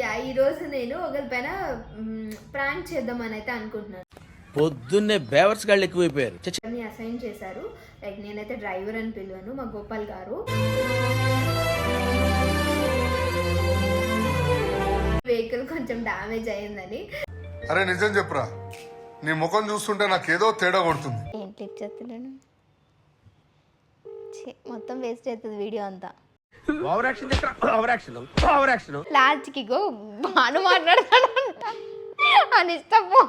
Yeah ఈరోజు నేను ఒకరి పైన ప్రాంక్ చేద్దామని అయితే అనుకుంటున్నాను. పొద్దున్నే బేవర్స్ గాళ్ళు ఎక్కువైపోయారు. అసైన్ చేశారు. లైక్ నేనైతే డ్రైవర్ అని పిలువను మా గోపాల్ గారు. వెహికల్ కొంచెం డ్యామేజ్ అయిందని అరే నిజం చెప్పురా. నీ ముఖం చూస్తుంటే నాకేదో తేడా కొడుతుంది. ఏంటి ఇచ్చేస్తున్నాను ఛీ, మొత్తం వేస్ట్ అవుతుంది వీడియో అంతా. ఓవర్ యాక్షన్ చేస్తారా? ఓవర్ యాక్షన్ ఓవర్ యాక్షన్ లాస్ట్కి గో బాను మాట్లాడతాడంట. అని ఇష్టము.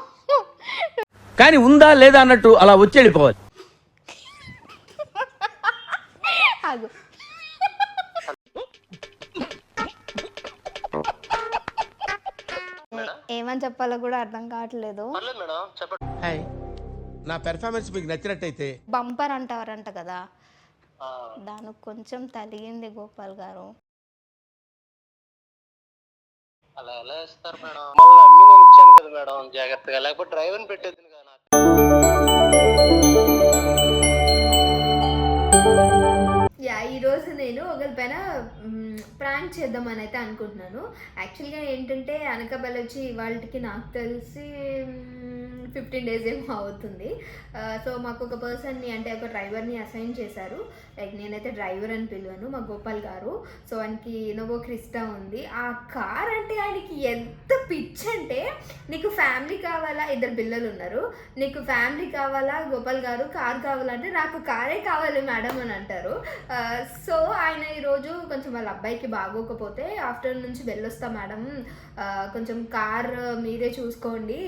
కానీ ఉందా లేదా అన్నట్టు అలా వచ్చి వెళ్ళిపోవాలి. ఆగు. ఏమని చెప్పాలో కూడా అర్థం కావట్లేదు. హాయ్ నా పెర్ఫార్మెన్స్ మీకు నచ్చినట్టయితే బంపర్ అంటారంట కదా. దానికి కొంచెం తలిగింది గోపాల్ గారు. అలా ఎలా ఇస్తారు మేడం? మళ్ళీ అమ్మి నేను ఇచ్చాను కదా మేడం. జాగ్రత్తగా. లేకపోతే డ్రైవర్ని పెట్టేది నేను ఒకరిపైన ప్రాంక్ చేద్దామని అయితే అనుకుంటున్నాను. యాక్చువల్గా ఏంటంటే అనకాపల్లి వచ్చి వాళ్ళకి నాకు తెలిసి ఫిఫ్టీన్ డేస్ ఏమో అవుతుంది. సో మాకు ఒక పర్సన్ని అంటే ఒక డ్రైవర్ని అసైన్ చేశారు. లైక్ నేనైతే డ్రైవర్ అని పిలువను మా గోపాల్ గారు. సో ఆయనకి ఇన్నోవో క్రిస్టా ఉంది. ఆ కార్ అంటే ఆయనకి ఎంత పిచ్ అంటే నీకు ఫ్యామిలీ కావాలా? ఇద్దరు పిల్లలు ఉన్నారు. నీకు ఫ్యామిలీ కావాలా? గోపాల్ గారు కార్ కావాలంటే నాకు కారే కావాలి మేడం అని అంటారు. సో ఆయన ఈరోజు కొంచెం వాళ్ళ అబ్బాయికి బాగోకపోతే ఆఫ్టర్నూన్ నుంచి వెళ్ళొస్తా మేడం. కొంచెం కార్ మీరే చూసుకోండి.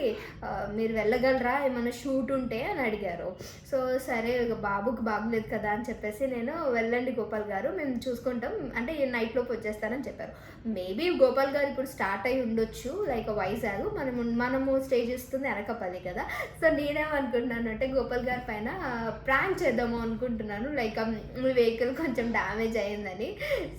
మీరు వెళ్ళగలరా? ఏమైనా షూట్ ఉంటే అని అడిగారు. సో సరే ఇక బాబుకి బాగలేదు కదా అని చెప్పేసి నేను వెళ్ళండి గోపాల్ గారు మేము చూసుకుంటాం. అంటే ఈ నైట్ లోపు వచ్చేస్తానని చెప్పారు. మేబీ గోపాల్ గారు ఇప్పుడు స్టార్ట్ అయి ఉండొచ్చు లైక్ వైజాగ్. మనము మనము స్టే చేస్తుంది అనకపల్లి కదా. సో నేనేమనుకుంటున్నాను అంటే గోపాల్ గారి పైన ప్రాంక్ చేద్దాము అనుకుంటున్నాను. లైక్ మీ వెహికల్ కొంచెం డ్యామేజ్ అయిందని.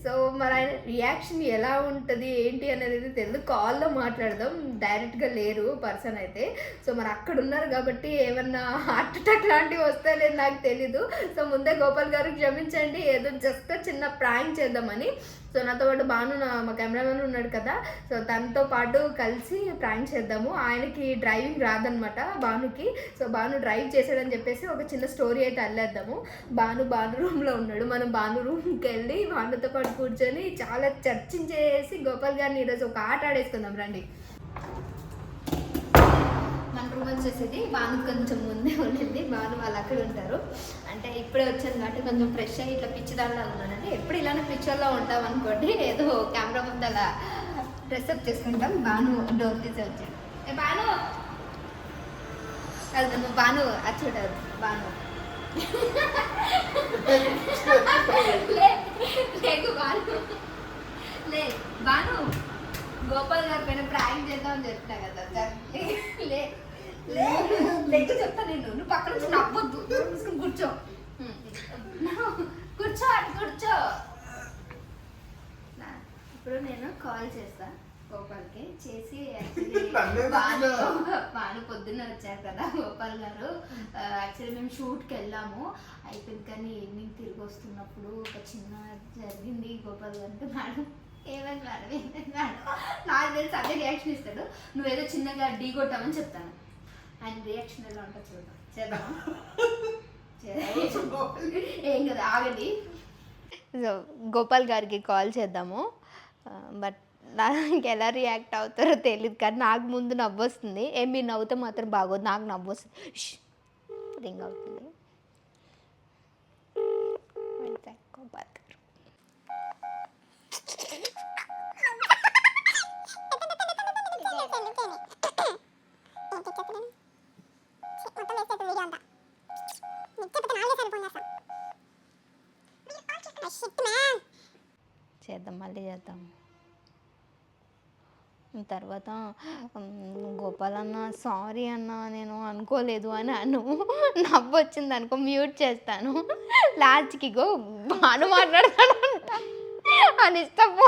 సో మరి ఆయన రియాక్షన్ ఎలా ఉంటుంది ఏంటి అనేది తెలియదు కాల్లో మాట్లాడదాం. డైరెక్ట్గా లేరు పర్సన్ అయితే. సో మరి అక్కడ ఉన్నారు కాబట్టి ఏమన్నా హార్ట్ అటాక్ లాంటివి వస్తాయలేదు నాకు తెలీదు. సో ముందే గోపాల్ గారు క్షమించండి. ఏదో జస్ట్ చిన్న ప్రాంక్ చేద్దామని. సో నాతో పాటు బాను నా మా కెమెరామెన్ ఉన్నాడు కదా. సో తనతో పాటు కలిసి ప్రాంక్ చేద్దాము. ఆయనకి డ్రైవింగ్ రాదనమాట బానుకి సో బాను డ్రైవ్ చేశాడని చెప్పేసి ఒక చిన్న స్టోరీ అయితే అల్లేద్దాము. బాను బాను రూమ్లో ఉన్నాడు. మనం బాను రూమ్కి వెళ్ళి బానుతో పాటు కూర్చొని చాలా చర్చించేసి గోపాల్ గారిని ఈరోజు ఒక ఆట ఆడేసుకుందాం రండి. మన రూమ్ వచ్చేసేది బాను కొంచెం ముందే ఉండింది. బాను వాళ్ళు అక్కడ ఉంటారు. అంటే ఇప్పుడే వచ్చాను కాబట్టి కొంచెం ఫ్రెష్ అయ్యి ఇట్లా పిచ్చి దాంట్లో ఉన్నానండి. ఎప్పుడు ఇలానే పిక్చర్లో ఉంటాం అనుకోండి ఏదో కెమెరా ముందు అలా డ్రెస్అప్ చేసుకుంటాం. బాను డోర్ తీసి వచ్చాను ఏ బాను? అది నువ్వు బాను అది చూడదు బాను. లే, బాను. లే బాను. గోపాల్ గారి పైన ప్రాంక్ చేద్దామని చెప్తున్నా కదా లే, లే లే లేక చెప్తా నేను. నువ్వు పక్కన నుంచి నవ్వద్దు. తీసుకుని కూర్చో. కూర్చో అటు కూర్చో ఇప్పుడు నేను కాల్ చేస్తా గోపాల్కి. చేసి భాను పొద్దున్న వచ్చారు కదా గోపాల్ గారు. యాక్చువల్లీ మేము షూట్కి వెళ్ళాము. అయిపోయింది కానీ ఈవినింగ్ తిరిగి వస్తున్నప్పుడు ఒక చిన్న జరిగింది గోపాల్ గారికి మేడం ఏమని మేడం? ఏమని మేడం? నాకు తెలిసి అదే రియాక్షన్ ఇస్తాడు. నువ్వేదో చిన్నగా డీ కొట్టామని చెప్తాను. ఆయన రియాక్షన్ ఎలా ఉంటుంది చూద్దాం. చేద్దాం. ఏం కదా ఆగండి. సో గోపాల్ గారికి కాల్ చేద్దాము. బట్ నాకు ఎలా రియాక్ట్ అవుతారో తెలియదు కానీ నాకు ముందు నవ్వు వస్తుంది మీరు నవ్వుతే మాత్రం బాగోదు. నాకు నవ్వు వస్తుంది రింగ్ అవుతుంది. తర్వాత గోపాలన్న సారీ అన్న నేను అనుకోలేదు అని అను. నవ్వు వచ్చింది అనుకో మ్యూట్ చేస్తాను. లాస్ట్కి గో బాను మాట్లాడతాను అని ఇష్టము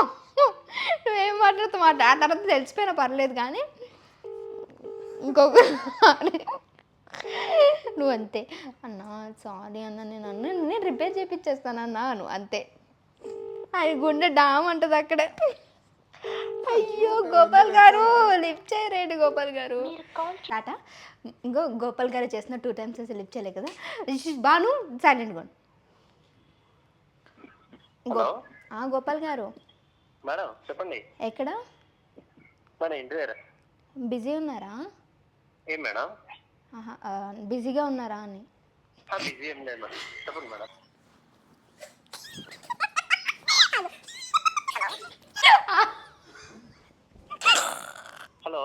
నువ్వేం మాట్లాడుతూ మాట ఆ తర్వాత తెలిసిపోయినా పర్లేదు కానీ ఇంకొక నువ్వు అంతే. అన్న సారీ అన్న నేను అన్న నేను రిపేర్ చేయించేస్తాను అన్న నువ్వు అంతే. అది గుండె డామ్ అంటది అక్కడ. అయ్యో గోపాల్ గారు లిఫ్ట్ చేయరేంటి గోపాల్ గారు. టాటా ఇంకో గోపాల్ గారు చేసిన టూ టైమ్స్ అయితే లిఫ్ట్ చేయలే కదా. బాను సైలెంట్ గోండి ఆ, గోపాల్ గారు. మేడం చెప్పండి. ఎక్కడ? మన ఇంటి దగ్గర. బిజీ ఉన్నారా? ఏం మేడం? బిజీగా ఉన్నారా అని. బిజీ ఏం లేదు మేడం. చెప్పండి మేడం. హలో.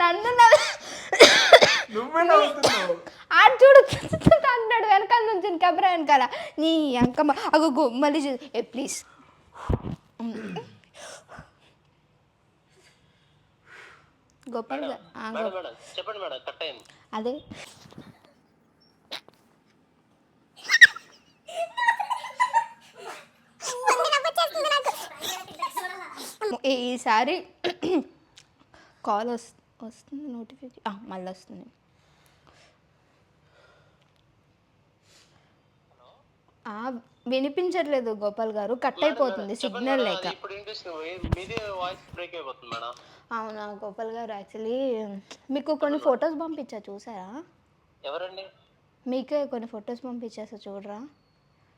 నన్ను ఆ చూడు అంటాడు వెనకాల నుంచి కెమెరా వెనకాల? నీ అంకమ్మ అగో మళ్ళీ చూ ఏ ప్లీజ్ చెప్పండి మేడం కట్ అయింది. అదే. ఈసారి కాల్ వస్ వస్తుంది నోటిఫికేషన్ మళ్ళీ వస్తుంది. ఆ, వినిపించట్లేదు గోపాల్ గారు కట్ అయిపోతుంది సిగ్నల్ లేక. అది ఇప్పుడు వినిపిస్తుంది. మీది వాయిస్ బ్రేక్ అయిపోతుంది మేడం. అవునా గోపాల్ గారు యాక్చువల్లీ మీకు కొన్ని ఫొటోస్ పంపించా చూసారా? ఎవరండి? మీకే కొన్ని ఫొటోస్ పంపించేసా చూడరా?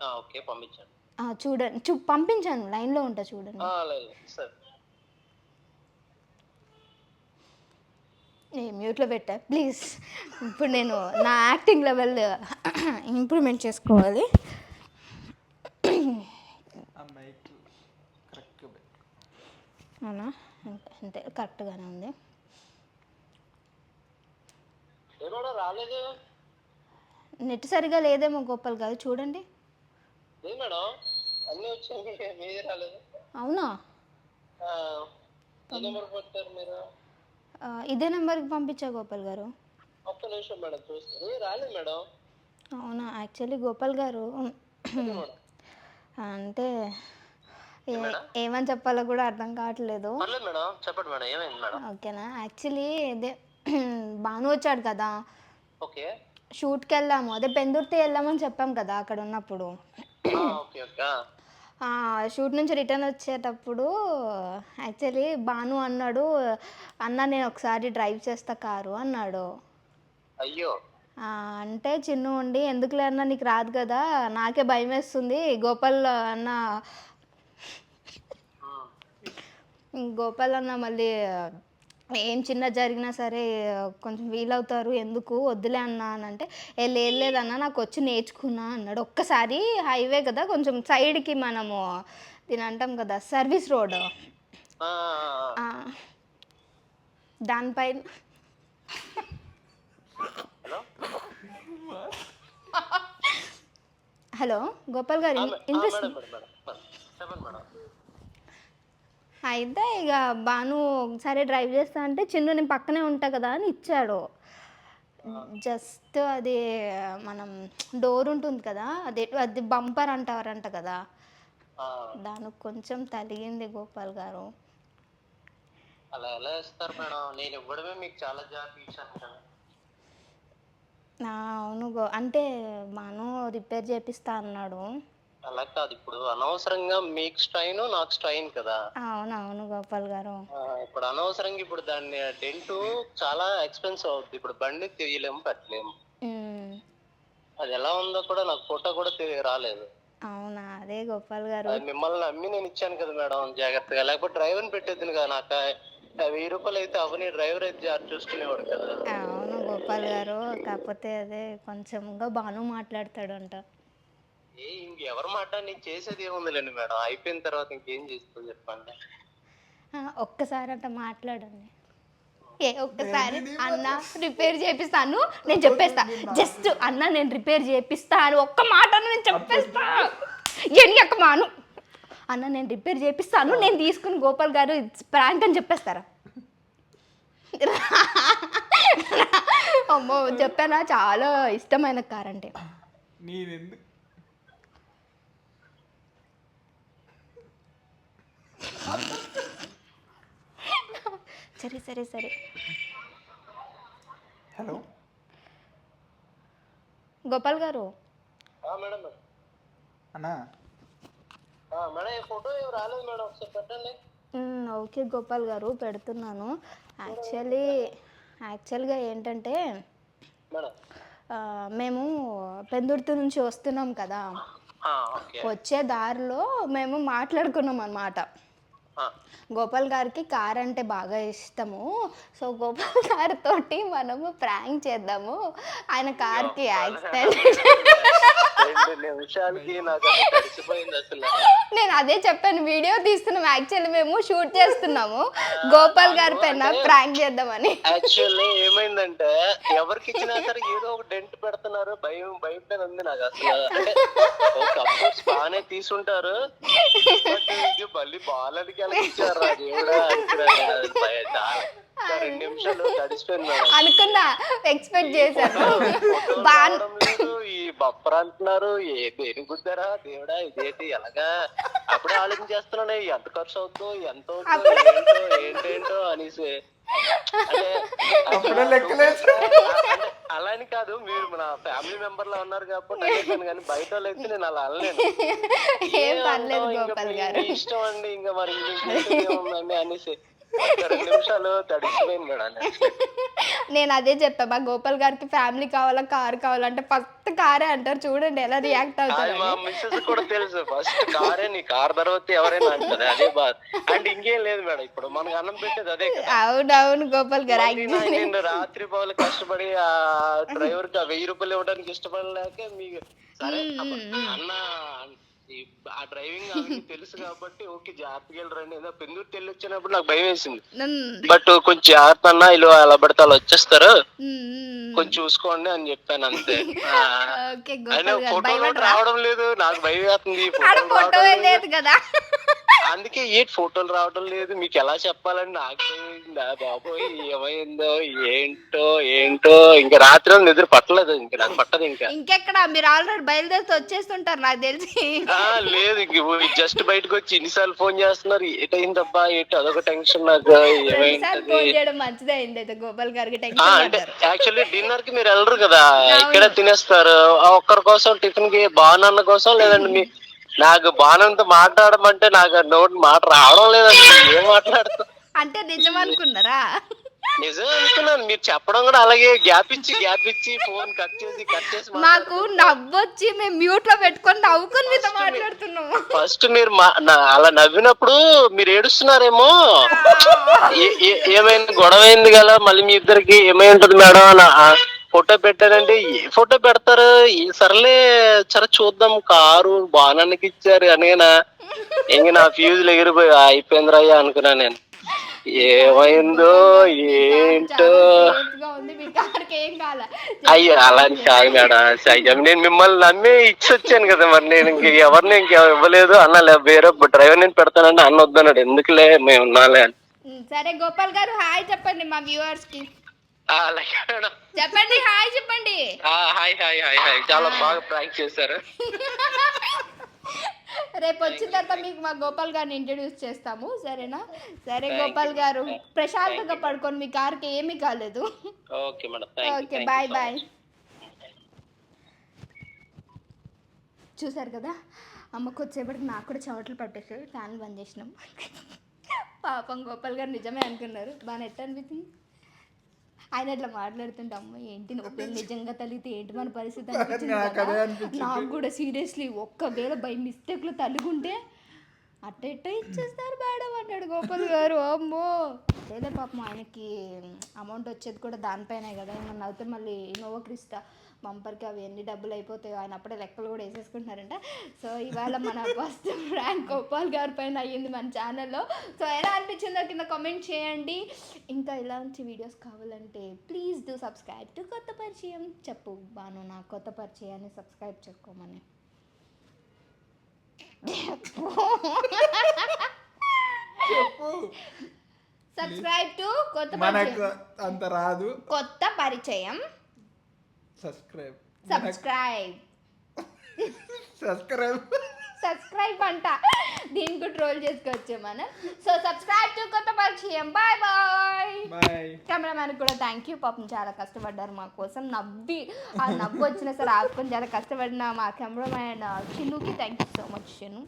ఆ, ఓకే పంపించండి. చూడండి చూ పంపించాను లైన్లో ఉంటా చూడండి. ఆ, లేదు సరే. ఏ మ్యూట్లో పెట్టా. ప్లీజ్. ఇప్పుడు నేను నా యాక్టింగ్ లెవెల్ ఇంప్రూవ్మెంట్ చేసుకోవాలి. అవునా? అంతే కరెక్ట్గానే ఉంది. నెట్ సరిగా లేదేమో గోపాల్ గారు. చూడండి. మేడం. అన్నీ వచ్చాయి మీది రాలేదు. అవునా? ఏ నెంబర్ మీరు. ఆ, ఇదే నెంబర్కి పంపించా గోపాల్ గారు? ఒక్క నిమిషం మేడం చూస్తారు ఏ, రాలేదు మేడం. అవునా? యాక్చువల్లీ గోపాల్ గారు అంటే ఏమని చెప్పాలో కూడా అర్థం కావట్లేదు. మేడం చెప్పండి మేడం ఏమైంది మేడం? ఓకేనా? యాక్చువల్లీ ఇదే బాను వచ్చాడు కదా. ఓకే. షూట్కి వెళ్ళాము అదే పెందుర్తి వెళ్ళామని చెప్పాం కదా అక్కడ ఉన్నప్పుడు. షూట్ నుంచి రిటర్న్ వచ్చేటప్పుడు యాక్చువల్లీ బాను అన్నాడు అన్న నేను ఒకసారి డ్రైవ్ చేస్తా కారు అన్నాడు. అయ్యో. అంటే చిన్ను ఉండి ఎందుకులే అన్న నీకు రాదు కదా నాకే భయం వేస్తుంది గోపాల్ అన్న. గోపాల్ అన్న మళ్ళీ ఏం చిన్న జరిగినా సరే కొంచెం ఫీల్ అవుతారు ఎందుకు? వద్దులే అన్న అని అంటే లేదు లేదన్న నాకు వచ్చి నేర్చుకున్నా అన్నాడు. ఒక్కసారి హైవే కదా కొంచెం సైడ్కి మనము దీని అంటాం కదా సర్వీస్ రోడ్. దానిపైన హలో? గోపాల్ గారు వినిపిస్తుంది మేడం మేడం మేడం చెప్పండి మేడం అయితే ఇక బాను సరే డ్రైవ్ చేస్తా అంటే చిన్ను నేను పక్కనే ఉంటా కదా అని ఇచ్చాడు. జస్ట్ అది మనం డోర్ ఉంటుంది కదా అది అది బంపర్ అంటారంట కదా. దానికి కొంచెం తలిగింది గోపాల్ గారు. అలా ఎలా ఇస్తారు మేడం? నేను ఇవ్వడమే మీకు చాలా జాగ్రత్త ఇచ్చాను కదా. అవును గో అంటే బాను రిపేర్ చేపిస్తా అన్నాడు. అలా కాదు. ఇప్పుడు అనవసరంగా మీకు స్ట్రైన్ నాకు స్ట్రైన్ కదా. అవును అవును గోపాల్ గారు. ఆ, ఇప్పుడు అనవసరంగా ఇప్పుడు దాన్ని డెంట్ చాలా ఎక్స్పెన్సివ్ అవుతుంది ఇప్పుడు బండి తీయలేము పెట్టలేము. ఉమ్, అది ఎలా ఉందో కూడా నాకు ఫోటో కూడా తెలియ రాలేదు. అవునా? అదే గోపాల్ గారు. అది మిమ్మల్ని నమ్మి నేను ఇచ్చాను కదా మేడం జాగ్రత్తగా. లేకపోతే డ్రైవర్ని పెట్టేద్దును కదా నాకు. ఆ వెయ్యి రూపాయలు అయితే అవని డ్రైవర్ అయితే జాగ్రత్త చూసుకునేవాడు కదా. అవును గోపాల్ గారు. కాకపోతే అదే కొంచెంగా బాను మాట్లాడతాడంట. ఏ ఇంకెవరు మాట? నీకు చేసేది ఏముందిలేండి మేడం. అయిపోయిన తర్వాత ఇంకేం చేస్తుంది చెప్పండి. ఆ, ఒక్కసారి అంట మాట్లాడండి. ఏ ఒక్కసారి అన్న రిపేర్ చేపిస్తాను నేను చెప్పేస్తా. జస్ట్ అన్న నేను రిపేర్ చేపిస్తాను. ఒక్క మాట నేను చెప్పేస్తా. ఎన్ని ఒక్క మాను అన్న నేను రిపేర్ చేపిస్తాను. నేను తీసుకుని గోపాల్ గారు ప్రాంక్ అని చెప్పేస్తారా? అమ్మో చెప్పానా? చాలా ఇష్టమైన కార్ అంటే. నేనెందుకు సరే సరే సరే. హలో. గోపాల్ గారు. మేడం అన్నా. ఆ, మేడం ఈ ఫోటో ఏం రాలేదు మేడం ఒకసారి పెట్టండి. మ్మ్, ఓకే గోపాల్ గారు పెడుతున్నాను. యాక్చువల్లీ యాక్చువల్గా ఏంటంటే మేడం. ఆ, మేము పెందుర్తి నుంచి వస్తున్నాం కదా. ఆ, ఓకే. వచ్చే దారిలో మేము మాట్లాడుకున్నాం అన్నమాట. ఆ, గోపాల్ గారికి కార్ అంటే బాగా ఇష్టము. సో గోపాల్ గారి తోటి మనము ప్రాంక్ చేద్దాము. ఆయన కార్కి యాక్సిడెంట్. రెండు నిమిషాలకి నాకు అసలు. నేను అదే చెప్పాను వీడియో తీస్తున్నాం. యాక్చువల్లీ మేము షూట్ చేస్తున్నాము. గోపాల్ గారి పైన ప్రాంక్ చేద్దామని. యాక్చువల్లీ ఏమైందంటే ఎవరికి ఇచ్చినా సరే ఏదో ఒక డెంట్ పెడుతున్నారు. భయం భయం ఉంది నాకు అసలు. అంటే ఒక అఫ్కోర్స్ బాగానే తీసుంటారు బట్ ఇది మళ్ళీ బాలనికి ఇచ్చారు రా దేవుడా అనుకున్నాను నేను. అది భయం చాలా. ఇంకా రెండు నిమిషాలు అనుకున్నా ఎక్స్పెక్ట్ చేశాను. ఫోటోలు బా రావడం లేదు. ఈ బొప్పర్ అంటున్నారు. ఏ దేని గుద్దారా దేవుడా ఇదేంటి ఎలాగా? అప్పుడే ఆలోచించేస్తున్నాను ఎంత ఖర్చు అవుతుందో ఎంత అవుతుందో ఏంటో ఏంటేంటో అనేసి. అలా అని కాదు మీరు మన ఫ్యామిలీ మెంబర్ లా ఉన్నారు కాబట్టి కానీ బయట వాళ్ళు నేను అలా అనలేను. మీ ఇష్టం అండి ఇంకా మరి అనేసి. నిమిషాలు తడిసిపోయింది మేడం నేను అదే చెప్పా మా గోపాల్ గారికి ఫ్యామిలీ కావాలా కార్ కావాలంటే ఫస్ట్ కారే అంటారు. చూడండి ఎలా రియాక్ట్ అది అవుతారు మా మిస్సెస్ కూడా తెలుసు. ఫస్ట్ కారే నీ కార్ తర్వాత ఎవరైనా అంటది అదే బాధ. అండ్ ఇంకేం లేదు మేడం ఇప్పుడు మనకు అన్నం పెట్టేది అదే కదా. అవునవును గోపాల్ గారు నేను రాత్రి పగలు కష్టపడి ఆ డ్రైవర్కి ఆ వెయ్యి రూపాయలు ఇవ్వడానికి ఇష్టపడలేక మీకు. సరే అన్న ఆ డ్రైవింగ్ తెలుసు కాబట్టి ఓకే జాగ్రత్తగా వెళ్ళరండి. ఏదో పెందూరు తెల్లి వచ్చినప్పుడు నాకు భయం వేసింది. బట్ కొంచెం జాగ్రత్త అన్న ఇలా అలా పడితే అలా వచ్చేస్తారు. కొంచెం చూసుకోండి అని చెప్పాను అంతే. అయినా ఫోటోలు భయపడరా? రావడం లేదు. నాకు భయం వేస్తుంది. ఫోటో. లేదు కదా. అందుకే ఏ ఫోటోలు రావడం లేదు. మీకు ఎలా చెప్పాలని నాకు తెలియదా బాబోయ్? ఏమైందో ఏంటో ఏంటో? ఇంకా రాత్రి నిద్ర పట్టలేదు. ఇంకా నాకు పట్టదు ఇంకా. ఇంకెక్కడ? మీరు ఆల్రెడీ బయలుదేరితే వచ్చేస్తుంటారు నాకు తెలిసి. లేదు. ఇంక జస్ట్ బయటకు వచ్చి ఇన్నిసార్లు ఫోన్ చేస్తున్నారు? ఏటైందబ్బా? ఏంటి? అదొక టెన్షన్ నాకు. రెండుసార్లు ఏమైంది ఫోన్ చేయడం మంచిదే అయింది అయితే గోపాల్ గారికి ఆ, టెన్షన్ అంటే పడ్డారు. యాక్చువల్లీ డిన్నర్కి మీరు వెళ్ళరు కదా. ఇక్కడ తినేస్తారు. ఆ ఒక్కరి కోసం టిఫిన్కి బాణాన్న కోసం లేదండి మీ నాకు బాణంతో మాట్లాడమంటే నాకు నోటి మాట రావడం లేదండి. ఏం మాట్లాడుతా అంటే నిజం అనుకున్నారా? నిజం అనుకున్నాను. మీరు చెప్పడం కూడా అలాగే. గ్యాప్ ఇచ్చి గ్యాప్ ఇచ్చి ఫోన్ కట్ చేసి కట్ చేసి మాకు నవ్వొచ్చి మేము మ్యూట్లో పెట్టుకొని నవ్వుకొని మీతో మాట్లాడుతున్నాము ఫస్ట్ మీరు అలా నవ్వినప్పుడు మీరు ఏడుస్తున్నారేమో. ఏమైంది? గొడవ అయింది కదా మళ్ళీ మీ ఇద్దరికి ఏమై ఉంటది మేడం? అని ఫోటో పెట్టారంటే ఏ ఫోటో పెడతారు? ఈ సర్లే సరే చూద్దాం. కారు బాణానికి ఇచ్చారు అనేనా ఇంక నా ఫ్యూజులు ఎగిరిపోయి అయిపోయింది అనుకున్నా నేను. ఏమైందో ఏంటో? అయ్యో అలా అని కాదు మేడం అయ్యో నేను మిమ్మల్ని నమ్మి ఇచ్చి వచ్చాను కదా మరి. నేను ఇంక ఎవరిని ఇంక ఇవ్వలేదు అన్న వేరే డ్రైవర్ నేను పెడతానంటే అన్న వద్దన్నాడు. ఎందుకులే మేము ఉన్నాలే అని. సరే గోపాల్ గారు హాయ్ చెప్పండి మా వ్యూవర్స్కి చెప్పండి హాయ్ చెప్పండి. Hi hi hi hi. చాలా బాగా ప్రాంక్ చేశారు. రేపు వచ్చిన తర్వాత మీకు మా గోపాల్ గారిని ఇంట్రడ్యూస్ చేస్తాము సరేనా? సరే గోపాల్ గారు ప్రశాంతంగా పడుకొని మీ కార్కి ఏమీ కాలేదు. ఓకే ఓకే బాయ్ బాయ్ చూసారు కదా? అమ్మ కొద్దిసేపటికి నాకు కూడా చెమటలు పట్టేసాయి ఫ్యాన్ బంద్ చేసినాం. పాపం గోపాల్ గారు నిజమే అనుకున్నారు. బాగా ఎట్ట అనిపించింది? ఆయన ఇట్లా మాట్లాడుతుంటే అమ్మ ఏంటి నిజంగా తల్లితే ఏంటి మన పరిస్థితి అనిపించింది నాకు కూడా సీరియస్లీ ఒక్కవేళ బై మిస్టేక్లో తలుగుంటే అట్ట ఎట్ట ఇచ్చేస్తారు మేడం అన్నాడు గోపాల్ గారు. అమ్మో! అదేలే పాపం ఆయనకి అమౌంట్ వచ్చేది కూడా దానిపైనే కదా. ఏమన్నా అయితే మళ్ళీ ఇన్నోవా క్రిస్టా బంపర్కి అవి ఎన్ని డబ్బులు అయిపోతాయో ఆయన అప్పుడే లెక్కలు కూడా వేసేసుకుంటున్నారంట. సో ఇవాళ మన ఫస్ట్ ర్యాంక్ గోపాల్ గారి పైన అయ్యింది మన ఛానల్లో సో ఎలా అనిపించిందో కింద కామెంట్ చేయండి. ఇంకా ఇలాంటి వీడియోస్ కావాలంటే ప్లీజ్ డూ సబ్స్క్రైబ్ టు కొత్త పరిచయం. చెప్పు బాను నా కొత్త పరిచయాన్ని సబ్స్క్రైబ్ చేసుకోమని. సబ్స్క్రైబ్ టు కొత్త మనకు అంత రాదు. కొత్త పరిచయం. సబ్స్క్రైబ్ సబ్స్క్రైబ్ సబ్స్క్రైబ్ సబ్స్క్రైబ్ అంట. దీనికి ట్రోల్ చేసుకోవచ్చు మనం. సో సబ్స్క్రైబ్ టు కొత్త పరిచయం. బాయ్ బాయ్ బాయ్ కెమెరామ్యాన్ కూడా థ్యాంక్ యూ పాపం చాలా కష్టపడ్డారు మా కోసం. నవ్వి ఆ నవ్వు వచ్చినా సరే ఆపుకొని చాలా కష్టపడిన మా cameraman చిన్నుకి thank you so much Chinnu.